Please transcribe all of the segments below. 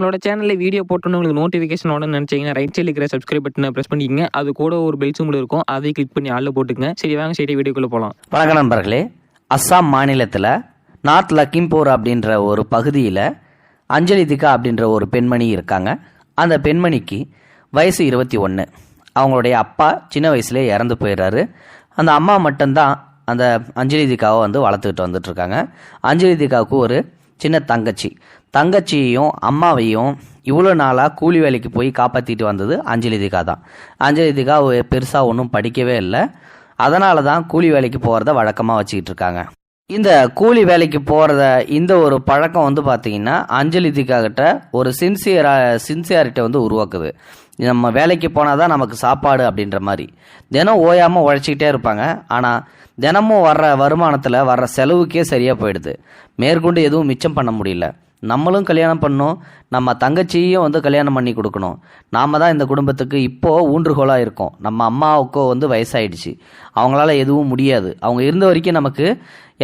நம்மளோட சேனலில் வீடியோ போட்டோன்னு உங்களுக்கு நோட்டிஃபிகேஷன் உடனே நினச்சிங்கன்னா ரைட் சைடில் இருக்கிற சப்ஸ்கிரைப் பட்டனை ப்ரெஸ் பண்ணிக்கங்க. அது கூட ஒரு பெல் சிம்பிள் இருக்கும். அதை கிளிக் பண்ணி ஆளில் போட்டுக்கங்க. சரி வாங்க சரி வீடியோக்குள்ளே போகலாம் வணக்கம் நண்பர்களே. அஸ்ஸாம் மாநிலத்தில் நார்த் லக்கிம்பூர் அப்படின்ற ஒரு பகுதியில் அஞ்சலி திகா அப்படின்ற ஒரு பெண்மணி இருக்காங்க. அந்த பெண்மணிக்கு வயசு இருபத்தி ஒன்று அவங்களுடைய அப்பா சின்ன வயசுலேயே இறந்து போயிடுறாரு. அந்த அம்மா மட்டும்தான் அந்த அஞ்சலி திகாவை வந்து வளர்த்துக்கிட்டு வந்துட்டு இருக்காங்க. அஞ்சலி திகாவுக்கு ஒரு சின்ன தங்கச்சி. தங்கச்சியையும் அம்மாவையும் இவ்வளோ நாளாக கூலி வேலைக்கு போய் காப்பாற்றிட்டு வந்தது அஞ்சலி திகா தான். அஞ்சலி திகா பெருசாக ஒன்றும் படிக்கவே இல்லை. அதனால தான் கூலி வேலைக்கு போகிறத வழக்கமாக வச்சுக்கிட்டு இருக்காங்க. இந்த கூலி வேலைக்கு போகிறத இந்த ஒரு பழக்கம் வந்து பார்த்தீங்கன்னா அஞ்சலி திகா கிட்ட ஒரு சின்சியரா சின்சியாரிட்டி வந்து உருவாக்குது. நம்ம வேலைக்கு போனால் தான் நமக்கு சாப்பாடு அப்படின்ற மாதிரி. தினம் ஓயாமல் உழைச்சிக்கிட்டே இருப்பாங்க. ஆனால் தினமும் வர்ற வருமானத்தில் வர்ற செலவுக்கே சரியாக போயிடுது. மேற்கொண்டு எதுவும் மிச்சம் பண்ண முடியல. நம்மளும் கல்யாணம் பண்ணணும் நம்ம தங்கச்சியும் வந்து கல்யாணம் பண்ணி கொடுக்கணும். நாம தான் இந்த குடும்பத்துக்கு இப்போது ஊன்றுகோலாக இருக்கோம். நம்ம அம்மாவுக்கோ வந்து வயசாயிடுச்சு. அவங்களால எதுவும் முடியாது. அவங்க இருந்த வரைக்கும் நமக்கு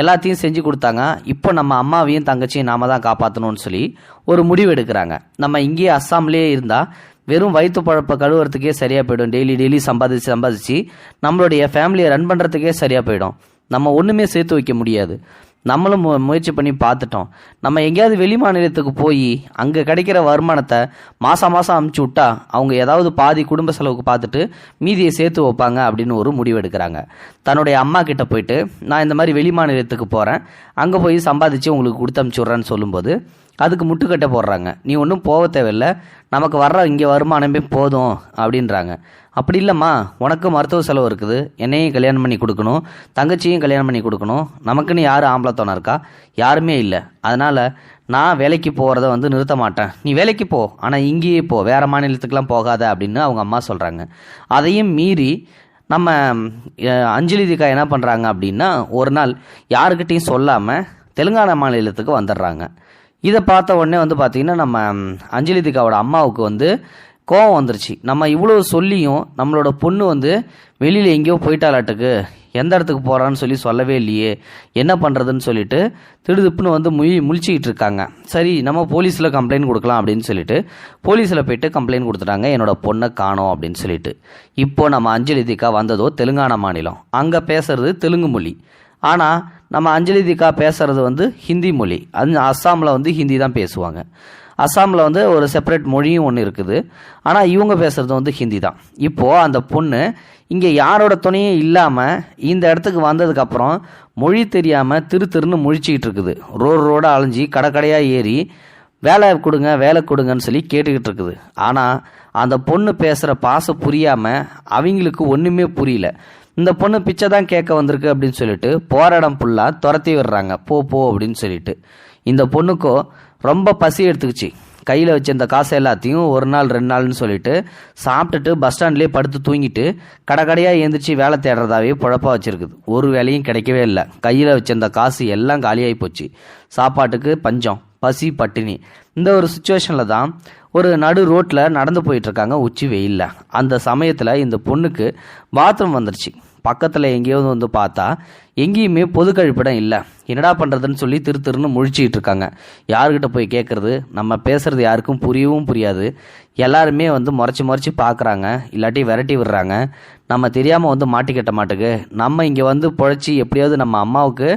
எல்லாத்தையும் செஞ்சு கொடுத்தாங்க. இப்போ நம்ம அம்மாவையும் தங்கச்சியும் நாம தான் காப்பாற்றணும்னு சொல்லி ஒரு முடிவு எடுக்கிறாங்க. நம்ம இங்கேயே அஸ்ஸாம்லேயே இருந்தால் வெறும் வயிற்று பழப்பை கழுவுறதுக்கே சரியாக போயிடும். டெய்லி டெய்லி சம்பாதிச்சு சம்பாதிச்சு நம்மளுடைய ஃபேமிலியை ரன் பண்ணுறதுக்கே சரியாக போயிடும். நம்ம ஒன்றுமே சேர்த்து வைக்க முடியாது. நம்மளும் மு- முயற்சி பண்ணி பார்த்துட்டோம். நம்ம எங்கேயாவது வெளி மாநிலத்துக்கு போய் அங்கே கிடைக்கிற வருமானத்தை மாதம் மாதம் அமுச்சு விட்டா அவங்க ஏதாவது பாதி குடும்ப செலவுக்கு பார்த்துட்டு மீதியை சேர்த்து வைப்பாங்க அப்படின்னு ஒரு முடிவு எடுக்கிறாங்க. தன்னுடைய அம்மா கிட்ட போயிட்டு நான் இந்த மாதிரி வெளி மாநிலத்துக்கு போகிறேன் அங்கே போய் சம்பாதிச்சு உங்களுக்கு கொடுத்து அமுச்சுட்றேன்னு சொல்லும்போது அதுக்கு முட்டுக்கட்டை போடுறாங்க. நீ ஒன்றும் போக தேவையில்ல. நமக்கு வர்ற இங்கே வருமானமே போதும் அப்படின்றாங்க. அப்படி இல்லைம்மா. உனக்கு மருத்துவ செலவு இருக்குது. என்னையும் கல்யாணம் பண்ணி கொடுக்கணும். தங்கச்சியும் கல்யாணம் பண்ணி கொடுக்கணும். நமக்குன்னு யார் ஆம்பளை இருக்கா? யாருமே இல்லை. அதனால் நான் வேலைக்கு போகிறத வந்து நிறுத்த மாட்டேன். நீ வேலைக்கு போ. ஆனால் இங்கேயே போ. வேறு மாநிலத்துக்கெலாம் போகாத அப்படின்னு அவங்க அம்மா சொல்கிறாங்க அதையும் மீறி நம்ம அஞ்சலிதிக்கா அஞ்சலி திகா என்ன பண்ணுறாங்க அப்படின்னா ஒரு நாள் யாருக்கிட்டையும் சொல்லாமல் தெலுங்கானா மாநிலத்துக்கு வந்துடுறாங்க. இதை பார்த்த உடனே வந்து பார்த்திங்கன்னா நம்ம ம், அஞ்சலி திகாவோட அம்மாவுக்கு வந்து கோவம் வந்துருச்சு. நம்ம இவ்வளோ சொல்லியும் நம்மளோட பொண்ணு வந்து வெளியில் எங்கேயோ போயிட்டாலாட்டுக்கு எந்த இடத்துக்கு போகிறான்னு சொல்லி சொல்லவே இல்லையே என்ன பண்ணுறதுன்னு சொல்லிட்டு திடுதிப்புன்னு வந்து முயி முழிச்சிக்கிட்டு இருக்காங்க. சரி நம்ம போலீஸில் கம்ப்ளைண்ட் கொடுக்கலாம் அப்படின்னு சொல்லிட்டு போலீஸில் போயிட்டு கம்ப்ளைண்ட் கொடுத்துட்டாங்க என்னோட பொண்ணை காணோம் அப்படின்னு சொல்லிட்டு. இப்போ நம்ம அஞ்சலிதிகா வந்ததோ தெலுங்கானா மாநிலம். அங்கே பேசுறது தெலுங்கு மொழி. ஆனால் நம்ம அஞ்சலி திகா பேசுகிறது வந்து ஹிந்தி மொழி. அது அஸ்ஸாமில் வந்து ஹிந்தி தான் பேசுவாங்க. அஸ்ஸாமில் வந்து ஒரு செப்பரேட் மொழியும் ஒன்று இருக்குது. ஆனால் இவங்க பேசுகிறது வந்து ஹிந்தி தான். இப்போது அந்த பொண்ணு இங்கே யாரோட துணையும் இல்லாமல் இந்த இடத்துக்கு வந்ததுக்கப்புறம் மொழி தெரியாமல் திரு திருன்னு முழிச்சிக்கிட்டு இருக்குது. ரோடு ரோடாக அலைஞ்சி கடை கடையாக ஏறி வேலை கொடுங்க வேலை கொடுங்கன்னு சொல்லி கேட்டுக்கிட்டு இருக்குது. ஆனால் அந்த பொண்ணு பேசுகிற பாச புரியாமல் அவங்களுக்கு ஒன்றுமே புரியல. இந்த பொண்ணு பிச்சை தான் கேட்க வந்திருக்கு அப்படின்னு சொல்லிட்டு போகிற இடம் ஃபுல்லாக துரத்தி விடுறாங்க. போ போ அப்படின்னு சொல்லிட்டு. இந்த பொண்ணுக்கோ ரொம்ப பசி எடுத்துக்கிச்சு. கையில் வச்சிருந்த காசு எல்லாத்தையும் ஒரு நாள் ரெண்டு நாள்னு சொல்லிட்டு சாப்பிட்டுட்டு பஸ் ஸ்டாண்ட்லேயே படுத்து தூங்கிட்டு கடை கடையாக எழுந்திரிச்சு வேலை தேடுறதாவே பொழப்பா வச்சுருக்குது. ஒரு வேலையும் கிடைக்கவே இல்லை. கையில் வச்சிருந்த காசு எல்லாம் காலியாகி போச்சு. சாப்பாட்டுக்கு பஞ்சம். பசி பட்டினி. இந்த ஒரு சுச்சுவேஷனில் தான் ஒரு நடு ரோட்டில் நடந்து போயிட்டுருக்காங்க உச்சி வெயில்ல. அந்த சமயத்தில் இந்த பொண்ணுக்கு பாத்ரூம் வந்துடுச்சு பக்கத்தில் எங்கேயாவது வந்து பார்த்தா எங்கேயுமே பொது கழிப்பிடம் இல்லை. என்னடா பண்ணுறதுன்னு சொல்லி திரு திருன்னு முழிச்சிக்கிட்டு இருக்காங்க. யாருக்கிட்ட போய் கேட்குறது நம்ம பேசுறது யாருக்கும் புரியவும் புரியாது. எல்லாருமே வந்து முறைச்சி முறைச்சி பார்க்குறாங்க இல்லாட்டி விரட்டி விடுறாங்க. நம்ம தெரியாமல் வந்து மாட்டிக்கிட்ட மாட்டுக்கு. நம்ம இங்கே வந்து பொழைச்சி எப்படியாவது நம்ம அம்மாவுக்கு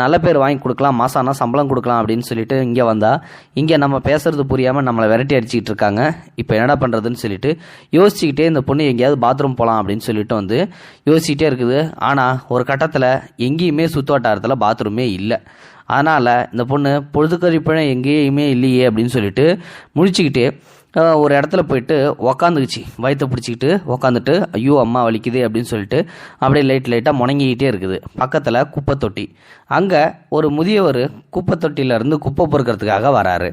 நல்ல பேர் வாங்கி கொடுக்கலாம். மாதம் ஆனால் சம்பளம் கொடுக்கலாம் அப்படின்னு சொல்லிட்டு இங்கே வந்தால் இங்கே நம்ம பேசுறது புரியாமல் நம்மளை விரட்டி அடிச்சிக்கிட்டு இருக்காங்க. இப்போ என்னடா பண்ணுறதுன்னு சொல்லிட்டு யோசிச்சுக்கிட்டே இந்த பொண்ணு எங்கேயாவது பாத்ரூம் போகலாம் அப்படின்னு சொல்லிட்டு வந்து யோசிச்சுக்கிட்டே இருக்குது. ஆனால் ஒரு கட்டத்தில் எங்கேயுமே சுற்று வட்டாரத்தில் பாத்ரூமே இல்லை. அதனால் இந்த பொண்ணு பொழுதுக்கறிப்பழம் எங்கேயுமே இல்லையே அப்படின்னு சொல்லிட்டு முடிச்சுக்கிட்டு ஒரு இடத்துல போயிட்டு உக்காந்துக்குச்சு. வயிற்ற பிடிச்சிக்கிட்டு உக்காந்துட்டு ஐயோ அம்மா வலிக்குது அப்படின்னு சொல்லிட்டு அப்படியே லைட் லைட்டாக முணங்கிக்கிட்டே இருக்குது. பக்கத்தில் குப்பை தொட்டி அங்கே ஒரு முதியவர் குப்பை தொட்டியிலேருந்து குப்பை பொறுக்கிறதுக்காக வராரு.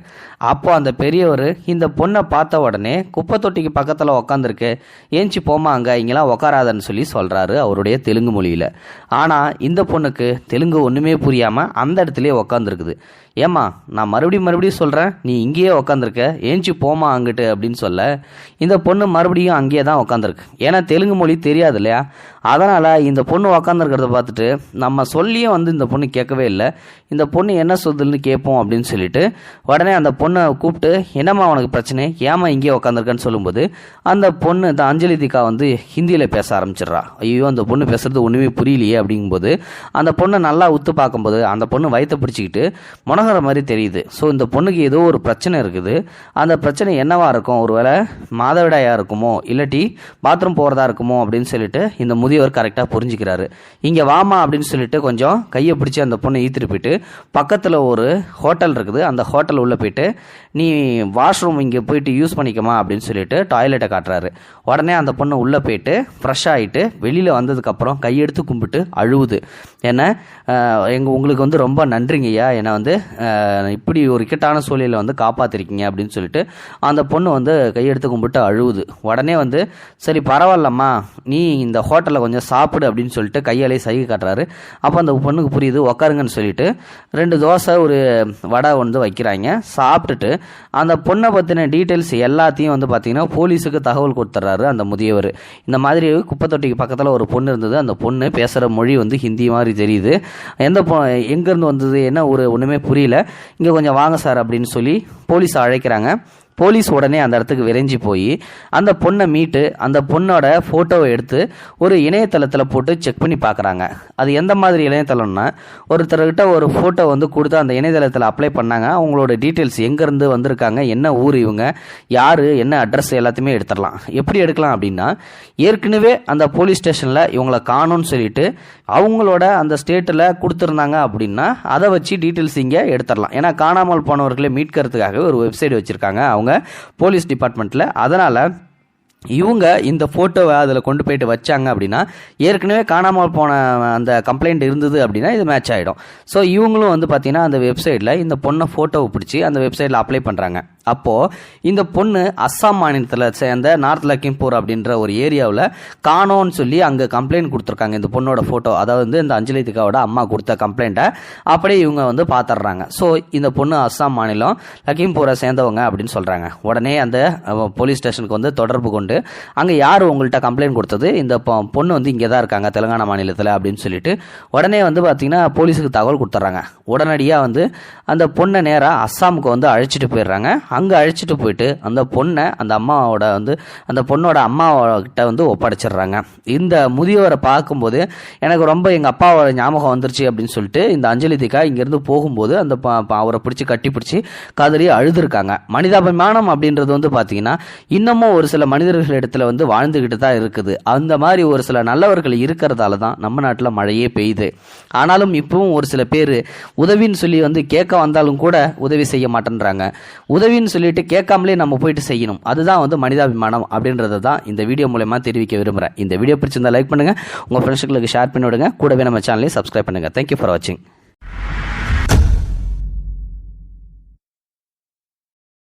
அப்போ அந்த பெரியவர் இந்த பொண்ணை பார்த்த உடனே குப்பை தொட்டிக்கு பக்கத்தில் உக்காந்துருக்கு. ஏஞ்சி போமா அங்கே இங்கெல்லாம் உக்காராதன்னு சொல்லி சொல்கிறாரு அவருடைய தெலுங்கு மொழியில். ஆனால் இந்த பொண்ணுக்கு தெலுங்கு ஒன்றுமே புரியாமல் அந்த இடத்துலையே உக்காந்துருக்குது. ஏம்மா நான் மறுபடியும் மறுபடியும் சொல்கிறேன் நீ இங்கேயே உக்காந்துருக்க ஏஞ்சி போமா வீட்டு அப்படின்னு சொல்ல இந்த பொண்ணு மறுபடியும் அங்கேயே தான் உட்காந்துருக்கு ஏன்னா தெலுங்கு மொழி தெரியாது இல்லையா? அதனால் இந்த பொண்ணு உக்காந்துருக்கிறத பார்த்துட்டு நம்ம சொல்லியும் வந்து இந்த பொண்ணு கேட்கவே இல்லை. இந்த பொண்ணு என்ன சொல்லுதுன்னு கேட்போம் அப்படின்னு சொல்லிட்டு உடனே அந்த பொண்ணை கூப்பிட்டு என்னம்மா உனக்கு பிரச்சனை? ஏமா இங்கேயே உக்காந்துருக்கன்னு சொல்லும்போது அந்த பொண்ணு இந்த அஞ்சலி திகா வந்து ஹிந்தியில் பேச ஆரம்பிச்சிடுறா. ஐயோ அந்த பொண்ணு பேசுறது ஒன்றுமே புரியலையே அப்படிங்கும்போது அந்த பொண்ணை நல்லா உத்து பார்க்கும்போது அந்த பொண்ணு வயத்தை பிடிச்சிக்கிட்டு முனகிற மாதிரி தெரியுது. ஸோ இந்த பொண்ணுக்கு ஏதோ ஒரு பிரச்சனை இருக்குது. அந்த பிரச்சனை என்னவா இருக்கும்? ஒருவேளை மாதவிடாயா இருக்குமோ? இல்லாட்டி பாத்ரூம் போகிறதா இருக்குமோ? அப்படின்னு சொல்லிட்டு இந்த முதியவர் கரெக்டாக புரிஞ்சுக்கிறாரு. இங்கே வாமா அப்படின்னு சொல்லிட்டு கொஞ்சம் கையை பிடிச்சி அந்த பொண்ணை ஈத்துட்டு போயிட்டு பக்கத்தில் ஒரு ஹோட்டல் இருக்குது. அந்த ஹோட்டல் உள்ளே போயிட்டு நீ வாஷ்ரூம் இங்கே போயிட்டு யூஸ் பண்ணிக்கமா அப்படின்னு சொல்லிட்டு டாய்லெட்டை காட்டுறாரு. உடனே அந்த பொண்ணு உள்ளே போயிட்டு ஃப்ரெஷ் ஆகிட்டு வெளியில் வந்ததுக்கப்புறம் கையெடுத்து கும்பிட்டு அழுவுது. ஏன்னா எங்கள் உங்களுக்கு வந்து ரொம்ப நன்றிங்கய்யா என்னை வந்து இப்படி ஒரு இக்கட்டான சூழலில் வந்து காப்பாற்றிருக்கீங்க அப்படின்னு சொல்லிட்டு அந்த பொண்ணு வந்து கையெடுத்து கும்பிட்டு அழுவுது. உடனே வந்து சரி பரவாயில்லம்மா. நீ இந்த ஹோட்டலில் கொஞ்சம் சாப்பிடு அப்படின்னு சொல்லிட்டு கையாலே சைகை காட்டுறாரு. அப்போ அந்த பொண்ணுக்கு புரியுது உக்காருங்கன்னு சொல்லிட்டு ரெண்டு தோசை ஒரு வடை வந்து வைக்கிறாங்க. சாப்பிட்டுட்டு அந்த பொண்ணை பற்றின டீட்டெயில்ஸ் எல்லாத்தையும் வந்து பார்த்தீங்கன்னா போலீஸுக்கு தகவல் கொடுத்துட்றாரு அந்த முதியவர். இந்த மாதிரி குப்பை தொட்டிக்கு பக்கத்தில் ஒரு பொண்ணு இருந்தது. அந்த பொண்ணு பேசுகிற மொழி வந்து ஹிந்தி மாதிரி தெரியுது. எந்த பொ எங்கேருந்து வந்தது என்ன ஒரு ஒன்றுமே புரியல. இங்கே கொஞ்சம் வாங்க சார் அப்படின்னு சொல்லி போலீஸ் அழைக்கிறாங்க. போலீஸ் உடனே அந்த இடத்துக்கு விரைஞ்சி போய் அந்த பொண்ணை மீட்டு அந்த பொண்ணோட ஃபோட்டோவை எடுத்து ஒரு இணையதளத்தில் போட்டு செக் பண்ணி பார்க்குறாங்க அது எந்த மாதிரி இணையதளம்னா ஒருத்தர்கிட்ட ஒரு ஃபோட்டோ வந்து கொடுத்து அந்த இணையதளத்தில் அப்ளை பண்ணாங்க. அவங்களோட டீட்டெயில்ஸ் எங்கேருந்து வந்திருக்காங்க என்ன ஊர் இவங்க யார் என்ன அட்ரஸ் எல்லாத்தையுமே எடுத்துடலாம். எப்படி எடுக்கலாம் அப்படின்னா ஏற்கனவே அந்த போலீஸ் ஸ்டேஷனில் இவங்களை காணும்னு சொல்லிட்டு அவங்களோட அந்த ஸ்டேட்டில் கொடுத்துருந்தாங்க அப்படின்னா அதை வச்சு டீட்டெயில்ஸ் இங்கே எடுத்துடலாம். ஏன்னா காணாமல் போனவர்களை மீட்கிறதுக்காக ஒரு வெப்சைட் வச்சுருக்காங்க. அவங்க போலீஸ் டிபார்ட்மெண்ட்டில் அதனால் இவங்க இந்த ஃபோட்டோவை அதில் கொண்டு போயிட்டு வச்சாங்க அப்படின்னா ஏற்கனவே காணாமல் போன அந்த கம்ப்ளைண்ட் இருந்தது அப்படின்னா இது மேட்ச் ஆகிடும் ஸோ இவங்களும் வந்து பார்த்திங்கன்னா அந்த வெப்சைட்டில் இந்த பொண்ணை ஃபோட்டோவை பிடிச்சி அந்த வெப்சைட்டில் அப்ளை பண்ணுறாங்க அப்போது இந்த பொண்ணு அஸ்ஸாம் மாநிலத்தில் சேர்ந்த நார்த் லக்கிம்பூர் அப்படின்ற ஒரு ஏரியாவில் காணோன்னு சொல்லி அங்கே கம்ப்ளைண்ட் கொடுத்துருக்காங்க. இந்த பொண்ணோட ஃபோட்டோ அதாவது வந்து இந்த அஞ்சலி திகாவோட அம்மா கொடுத்த கம்ப்ளைண்ட்டை அப்படியே இவங்க வந்து பார்த்துட்றாங்க ஸோ இந்த பொண்ணு அஸ்ஸாம் மாநிலம் லக்கிம்பூரை சேர்ந்தவங்க அப்படின்னு சொல்கிறாங்க உடனே அந்த போலீஸ் ஸ்டேஷனுக்கு வந்து தொடர்பு கொண்டு அங்கே யார் உங்கள்கிட்ட கம்ப்ளைண்ட் கொடுத்தது? இந்த பொண்ணு வந்து இங்கே தான் இருக்காங்க தெலுங்கானா மாநிலத்தில் அப்படின்னு சொல்லிட்டு உடனே வந்து பார்த்திங்கன்னா போலீஸுக்கு தகவல் கொடுத்துட்றாங்க. உடனடியாக வந்து அந்த பொண்ணை நேராக அஸ்ஸாமுக்கு வந்து அழைச்சிட்டு போயிடுறாங்க. அங்கே அழைச்சிட்டு போயிட்டு அந்த பொண்ணை அந்த அம்மாவோட வந்து அந்த பொண்ணோட அம்மாவோட வந்து ஒப்படைச்சிடுறாங்க. இந்த முதியவரை பார்க்கும்போது எனக்கு ரொம்ப எங்கள் அப்பாவோட ஞாபகம் வந்துருச்சு அப்படின்னு சொல்லிட்டு இந்த அஞ்சலி திகா இங்கேருந்து போகும்போது அந்த அவரை பிடிச்சி கட்டி பிடிச்சி கதறி அழுதுருக்காங்க. மனிதாபிமானம் அப்படின்றது வந்து பார்த்தீங்கன்னா இன்னமும் ஒரு சில மனிதர்கள் இடத்துல வந்து வாழ்ந்துக்கிட்டு தான் இருக்குது. அந்த மாதிரி ஒரு சில நல்லவர்கள் இருக்கிறதால தான் நம்ம நாட்டில் மழையே பெய்யுது. ஆனாலும் இப்பவும் ஒரு சில பேர் உதவின்னு சொல்லி வந்து கேட்க வந்தாலும் கூட உதவி செய்ய மாட்டேன்றாங்க. சரின்னு சொல்லிட்டு கேட்காமலே நம்ம போயிட்டு செய்யணும். அதுதான் வந்து மனிதாபிமானம் அப்படின்றத தான் இந்த வீடியோ மூலயமா தெரிவிக்க விரும்புகிறேன் இந்த வீடியோ பிடிச்சிருந்தா லைக் பண்ணுங்கள் உங்கள் ஃப்ரெண்ட்ஸுங்களுக்கு ஷேர் பண்ணி விடுங்க கூடவே நம்ம சேனலையும் சப்ஸ்கிரைப் பண்ணுங்கள் தேங்க்யூ ஃபார் வாட்சிங்